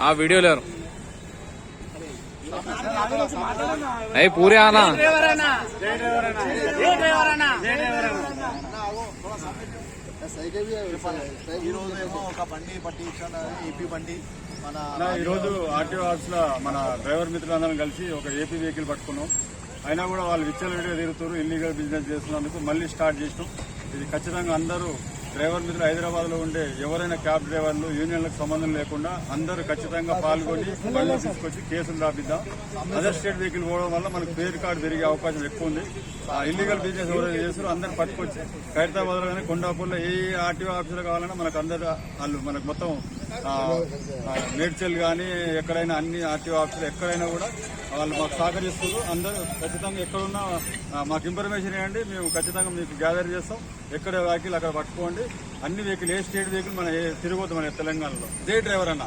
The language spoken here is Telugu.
ఆ వీడియో లేరు అయ్యి పూరి ఆనా ఈ రోజు ఏమో ఒక బండి పట్టించాను ఏపీ బండి మన ఈరోజు ఆర్టీఓ ఆఫీస్లో మన డ్రైవర్ మిత్రులందరం కలిసి ఒక ఏపీ వెహికల్ పట్టుకున్నాం. అయినా కూడా వాళ్ళు విచ్చలవిడిగా తిరుగుతారు ఇల్లీగల్ బిజినెస్ చేస్తున్నందుకు మళ్ళీ స్టార్ట్ చేసినాం. ఇది ఖచ్చితంగా అందరూ డ్రైవర్ మిత్రులు హైదరాబాద్లో ఉండే ఎవరైనా క్యాబ్ డ్రైవర్లు యూనియన్లకు సంబంధం లేకుండా అందరూ ఖచ్చితంగా పాల్గొని బండ్లు తీసుకొచ్చి కేసులు రాపిద్దాం. అదర్ స్టేట్ వెహికల్ పోవడం వల్ల మనకు పేరు కార్డు పెరిగే అవకాశం ఎక్కువ ఉంది. ఆ ఇల్లీగల్ బిజినెస్ ఎవరైతే చేస్తారో అందరు పట్టుకొచ్చి ఖైరతాబాద్లో కానీ కొండాపూర్లో ఏ ఆర్టీఓ ఆఫీసులు కావాలన్నా మనకు అందరు వాళ్ళు మనకు మొత్తం మేడ్చల్ కానీ ఎక్కడైనా అన్ని ఆర్టీఓ ఆఫీసులు ఎక్కడైనా కూడా వాళ్ళు మాకు సహకరిస్తారు అందరూ ఖచ్చితంగా ఎక్కడున్నా మాకు ఇన్ఫర్మేషన్ ఇవ్వండి. మేము ఖచ్చితంగా మీకు గ్యాదర్ చేస్తాం. ఎక్కడ వెహికల్ అక్కడ పట్టుకోండి. అన్ని వెహికల్ ఏ స్టేట్ వెహికల్ మన ఏ- తిరగొద్దు మన తెలంగాణలో? జై డ్రైవర్ అన్న.